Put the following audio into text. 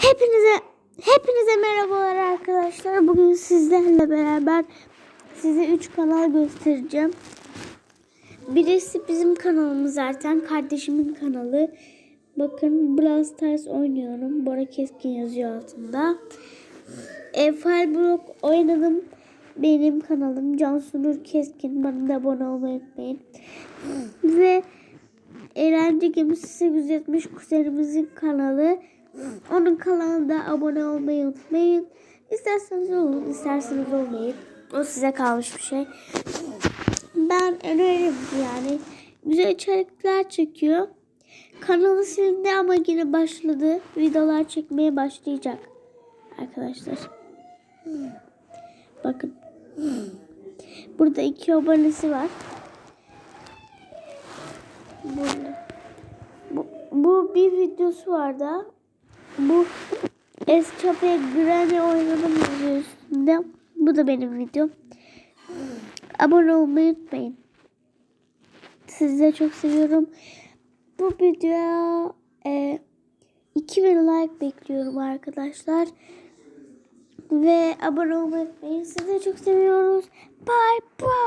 Hepinize hepinize merhabalar arkadaşlar. Bugün sizlerle beraber size 3 kanal göstereceğim. Birisi bizim kanalımız zaten. Kardeşimin kanalı. Bakın Brawl Stars oynuyorum. Bora Keskin yazıyor altında. E, Fireblock oynadım. Benim kanalım Cansu Nur Keskin. Bana da abone olmayı unutmayın. Ve Eğlence Gemisi 870 kuzenimizin kanalı. Onun kanalına abone olmayı unutmayın. İsterseniz olun, isterseniz olmayın. O size kalmış bir şey. Ben öneririm yani. Güzel içerikler çekiyor. Kanalı sildi ama yine başladı. Videolar çekmeye başlayacak. Arkadaşlar. Bakın. Burada iki abonesi var. Burada. Bu, bu bir videosu vardı. Bu Escape Granny oynadım üstünde. Bu da benim videom. Abone olmayı unutmayın. Sizi de çok seviyorum. Bu videoya e, 2000 like bekliyorum arkadaşlar. Ve abone olmayı unutmayın. Sizi de çok seviyoruz. Bye bye.